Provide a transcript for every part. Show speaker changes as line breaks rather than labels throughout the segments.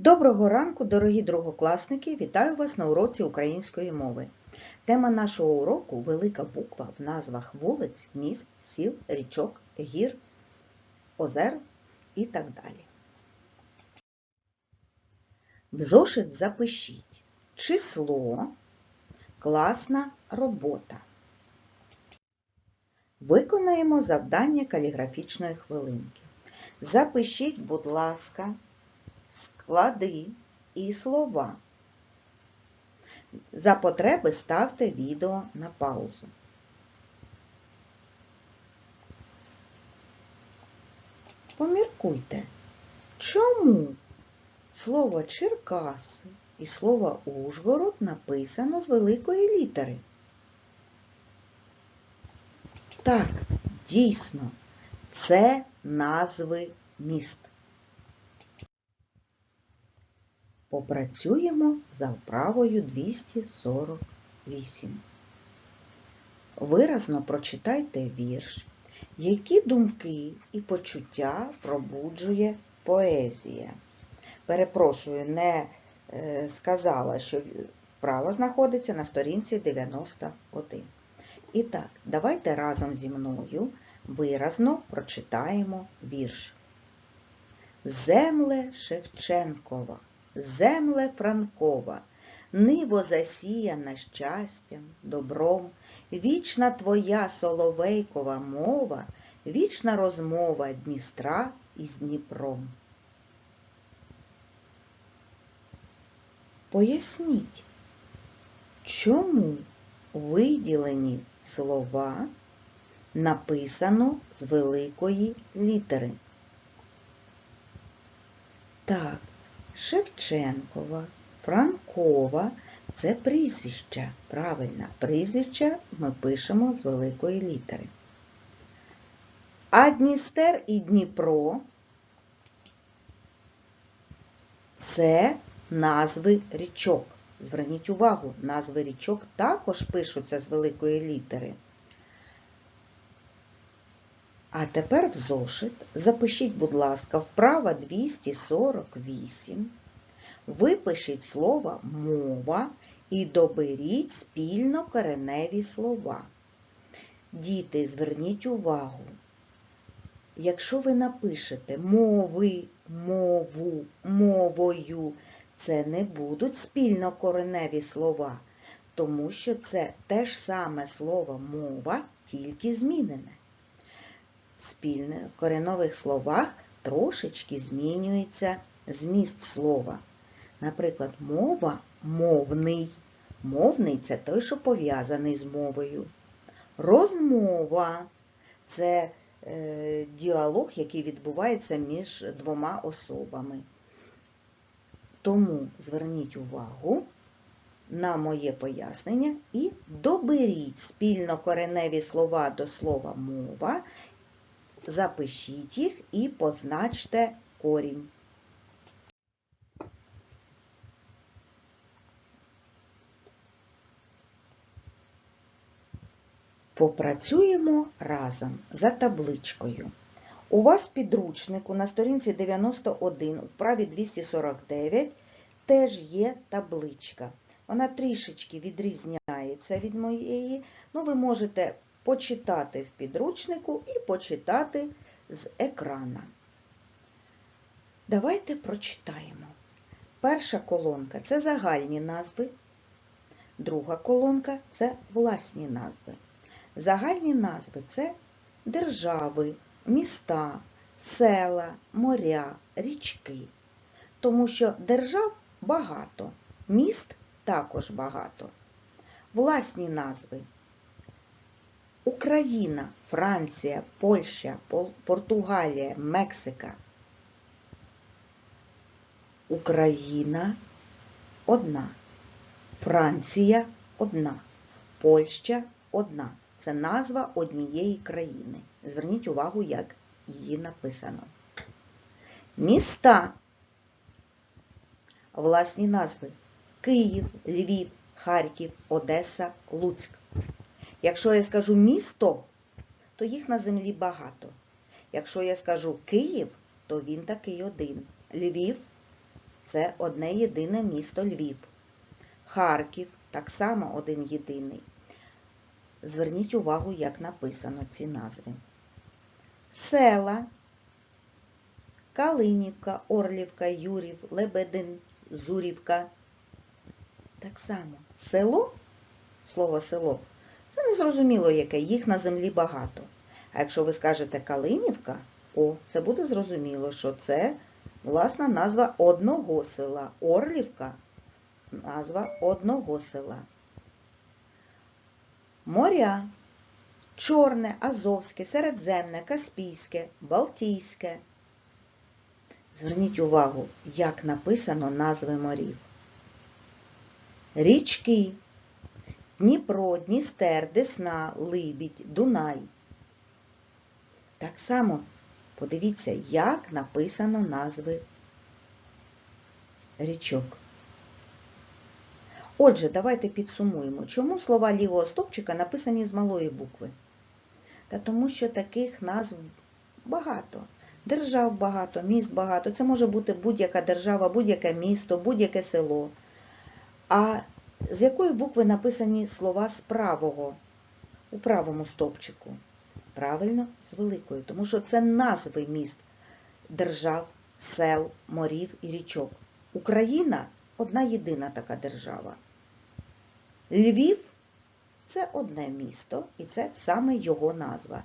Доброго ранку, дорогі другокласники! Вітаю вас на уроці української мови. Тема нашого уроку велика буква в назвах вулиць, міст, сіл, річок, гір, озер і так далі. В зошит запишіть число, класна робота. Виконаємо завдання каліграфічної хвилинки. Запишіть, будь ласка, склади і слова. За потреби ставте відео на паузу. Поміркуйте, чому слово Черкаси і слово Ужгород написано з великої літери? Так, дійсно, це назви міст. Попрацюємо за вправою 248. Виразно прочитайте вірш, які думки і почуття пробуджує поезія. Перепрошую, не е, сказала, що вправа знаходиться на сторінці 91. І так, давайте разом зі мною виразно прочитаємо вірш. Земле Шевченкова, земле Франкова, ниво засіяна щастям, добром, вічна твоя соловейкова мова, вічна розмова Дністра із Дніпром. Поясніть, чому виділені слова написано з великої літери? Так, Шевченкова, Франкова це прізвища. Правильно, прізвища ми пишемо з великої літери. А Дністер і Дніпро це назви річок. Зверніть увагу, назви річок також пишуться з великої літери. А тепер в зошит запишіть, будь ласка, вправа 248. Випишіть слово мова і доберіть спільно кореневі слова. Діти, зверніть увагу. Якщо ви напишете мови, мову, мовою, це не будуть спільно кореневі слова, тому що це те ж саме слово мова, тільки змінене. В коренових словах трошечки змінюється зміст слова. Наприклад, мова мовний. Мовний це той, що пов'язаний з мовою. Розмова це е, діалог, який відбувається між двома особами. Тому зверніть увагу на моє пояснення і доберіть спільно кореневі слова до слова мова, запишіть їх і позначте корінь. Попрацюємо разом за табличкою. У вас в підручнику на сторінці 91 у вправі 249 теж є табличка. Вона трішечки відрізняється від моєї. Ну, ви можете почитати в підручнику і почитати з екрана. Давайте прочитаємо. Перша колонка це загальні назви, друга колонка це власні назви. Загальні назви це держави, міста, села, моря, річки. Тому що держав багато, міст також багато. Власні назви Україна, Франція, Польща, Португалія, Мексика. Україна одна. Франція одна. Польща одна. Це назва однієї країни. Зверніть увагу, як її написано. Міста. Власні назви. Київ, Львів, Харків, Одеса, Луцьк. Якщо я скажу місто, то їх на землі багато. Якщо я скажу Київ, то він такий один. Львів це одне єдине місто Львів. Харків так само один єдиний. Зверніть увагу, як написано ці назви. Села Калинівка, Орлівка, Юрів, Лебедин, Зурівка. Так само село, слово село, це не зрозуміло яке, їх на землі багато. А якщо ви скажете Калинівка, о, це буде зрозуміло, що це власна назва одного села. Орлівка назва одного села. Моря. Чорне, Азовське, Середземне, Каспійське, Балтійське. Зверніть увагу, як написано назви морів. Річки. Дніпро, Дністер, Десна, Либідь, Дунай. Так само подивіться, як написано назви річок. Отже, давайте підсумуємо, чому слова лівого стопчика написані з малої букви. Та тому що таких назв багато. Держав багато, міст багато. Це може бути будь-яка держава, будь-яке місто, будь-яке село. А з якої букви написані слова з правого, у правому стовпчику? Правильно, з великої, тому що це назви міст, держав, сел, морів і річок. Україна одна єдина така держава. Львів це одне місто, і це саме його назва.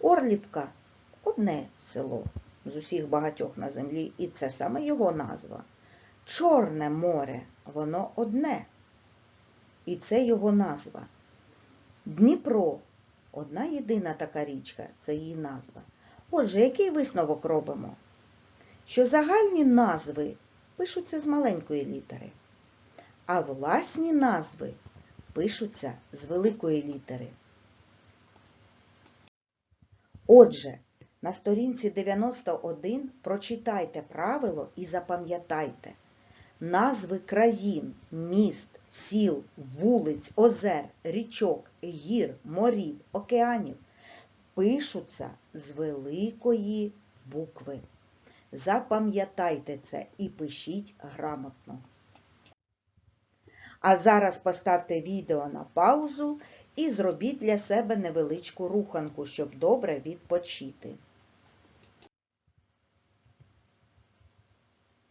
Орлівка одне село з усіх багатьох на землі, і це саме його назва. Чорне море, воно одне, і це його назва. Дніпро одна єдина така річка, це її назва. Отже, який висновок робимо? Що загальні назви пишуться з маленької літери, а власні назви пишуться з великої літери. Отже, на сторінці 91 прочитайте правило і запам'ятайте. Назви країн, міст, сіл, вулиць, озер, річок, гір, морів, океанів пишуться з великої букви. Запам'ятайте це і пишіть грамотно. А зараз поставте відео на паузу і зробіть для себе невеличку руханку, щоб добре відпочити.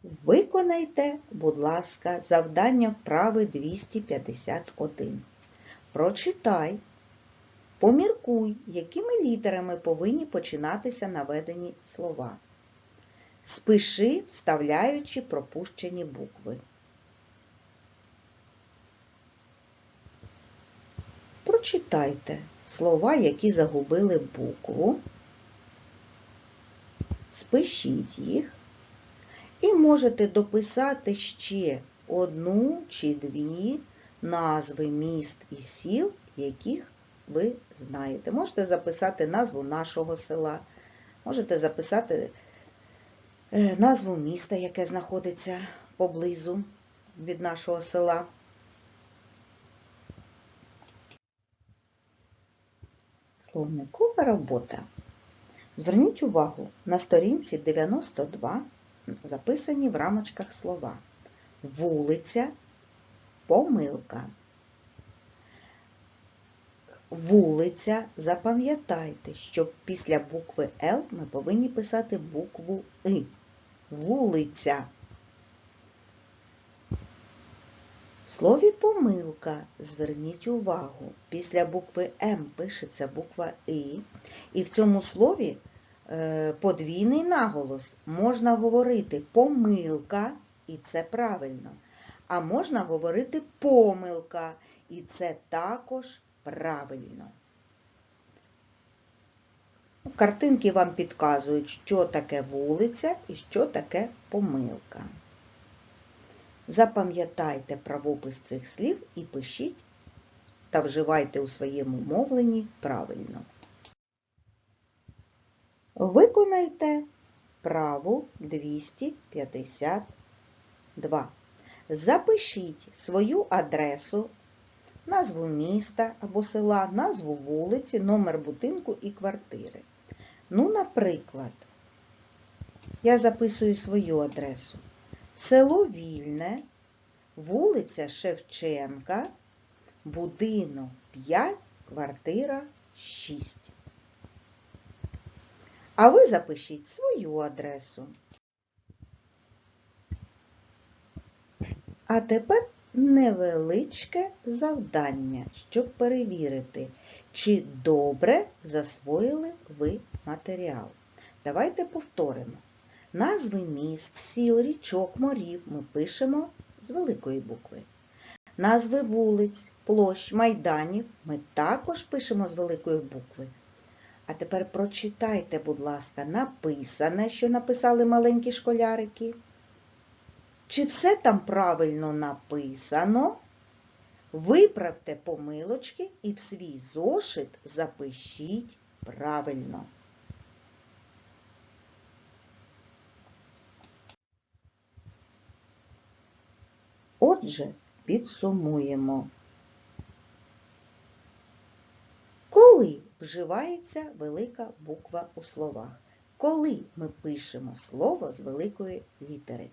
Виконайте, будь ласка, завдання вправи 251. Прочитай, поміркуй, якими літерами повинні починатися наведені слова. Спиши, вставляючи пропущені букви. Прочитайте слова, які загубили букву, спишіть їх і можете дописати ще одну чи дві назви міст і сіл, яких ви знаєте. Можете записати назву нашого села, можете записати е, назву міста, яке знаходиться поблизу від нашого села. Словникова робота. Зверніть увагу, на сторінці 92 записані в рамочках слова. Вулиця, помилка. Вулиця, запам'ятайте, що після букви Л ми повинні писати букву И. Вулиця. В слові помилка зверніть увагу, після букви М пишеться буква И, і в цьому слові подвійний наголос. Можна говорити помилка, і це правильно, а можна говорити помилка, і це також правильно. Картинки вам підказують, що таке вулиця і що таке помилка. Запам'ятайте правопис цих слів і пишіть та вживайте у своєму мовленні правильно. Виконайте праву 252. Запишіть свою адресу, назву міста або села, назву вулиці, номер будинку і квартири. Ну, наприклад, я записую свою адресу. село Вільне, вулиця Шевченка, будинок 5, квартира 6. А ви запишіть свою адресу. А тепер невеличке завдання, щоб перевірити, чи добре засвоїли ви матеріал. Давайте повторимо. Назви міст, сіл, річок, морів ми пишемо з великої букви. Назви вулиць, площ, майданів ми також пишемо з великої букви. А тепер прочитайте, будь ласка, написане, що написали маленькі школярики. Чи все там правильно написано? Виправте помилочки і в свій зошит запишіть правильно. Отже, підсумуємо. Коли вживається велика буква у словах? Коли ми пишемо слово з великої літери?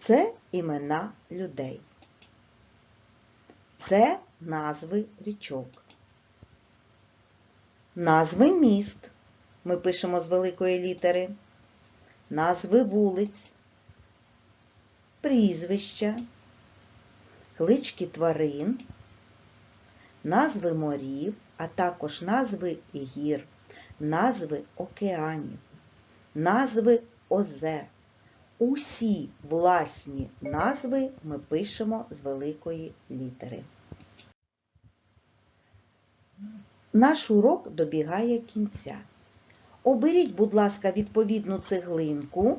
Це імена людей. Це назви річок. Назви міст ми пишемо з великої літери. Назви вулиць, прізвища, клички тварин, назви морів, а також назви гір, назви океанів, назви озер. Усі власні назви ми пишемо з великої літери. Наш урок добігає кінця. Оберіть, будь ласка, відповідну цеглинку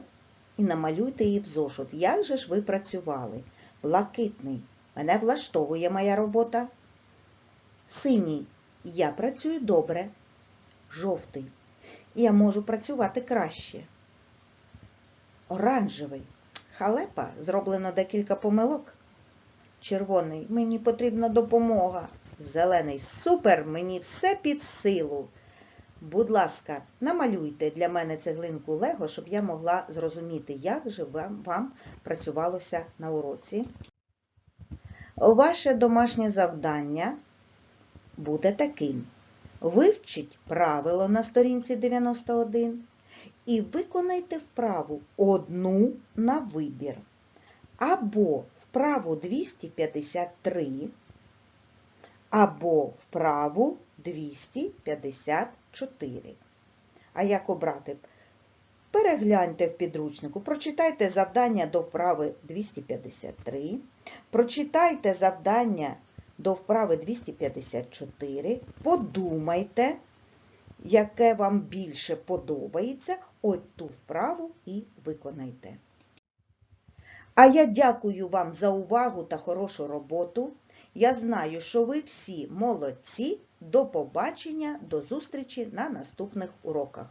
і намалюйте її в зошит. Як же ж ви працювали? Блакитний. Мене влаштовує моя робота. Синій. Я працюю добре. Жовтий. Я можу працювати краще. Оранжевий. Халепа, зроблено декілька помилок. Червоний, мені потрібна допомога. Зелений, супер, мені все під силу. Будь ласка, намалюйте для мене цеглинку Лего, щоб я могла зрозуміти, як же вам, вам працювалося на уроці. Ваше домашнє завдання буде таким. Вивчіть правило на сторінці 91 і виконайте вправу одну на вибір. Або вправу 253, або вправу 254. А як обрати? Перегляньте в підручнику, прочитайте завдання до вправи 253, прочитайте завдання до вправи 254, подумайте, яке вам більше подобається, от ту вправу і виконайте. А я дякую вам за увагу та хорошу роботу. Я знаю, що ви всі молодці. До побачення, до зустрічі на наступних уроках.